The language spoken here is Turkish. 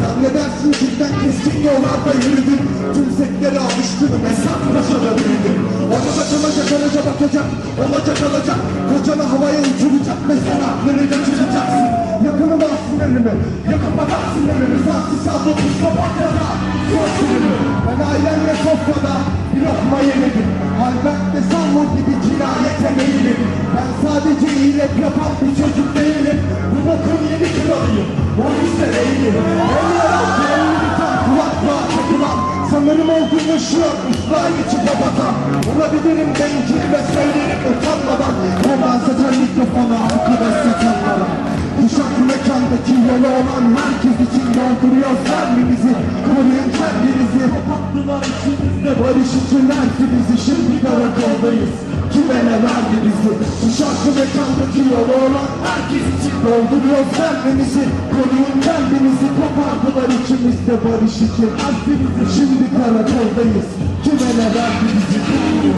Zannedersin cidden keskin yollarda yürüdüm. Tüm sektörü alıştırdım hesap başa büyüdüm. Olacak olacak olacak bakacak. Olacak olacak. Kocanı havaya uçuracak. Mesela aklını kaçıracaksın. Yakını bassın elimi. Yakın bakarsın elimi. Sahsi sablı psikopatlara. Sorsununu. Ben ailemle sofrada bir lokma yemedim. Halbette salvo gibi cinayete meyilim. Ben sadece iyilik yapan bir çocuk değilim. Bu bokun yeni kralıyım. O yüzden eğilim. Eller altı elini biten kulaklığa takılan. Sanırım olgunlaşıyor ıslah içi babatan. Olabilirim bencil ve söylerim utanmadan. Yolu olan herkes için dolduruyor sermimizi. Koruyun kendinizi. Kapattılar içimizde barış için bizi. Şimdi karakoldayız. Kime ne verdi bizi? Bu şarkı mekandaki yolu olan herkes için dolduruyor sermimizi. Koruyun kendinizi. Kopardılar içimizde barış için bizi. Şimdi karakoldayız. Kime ne verdi bizi?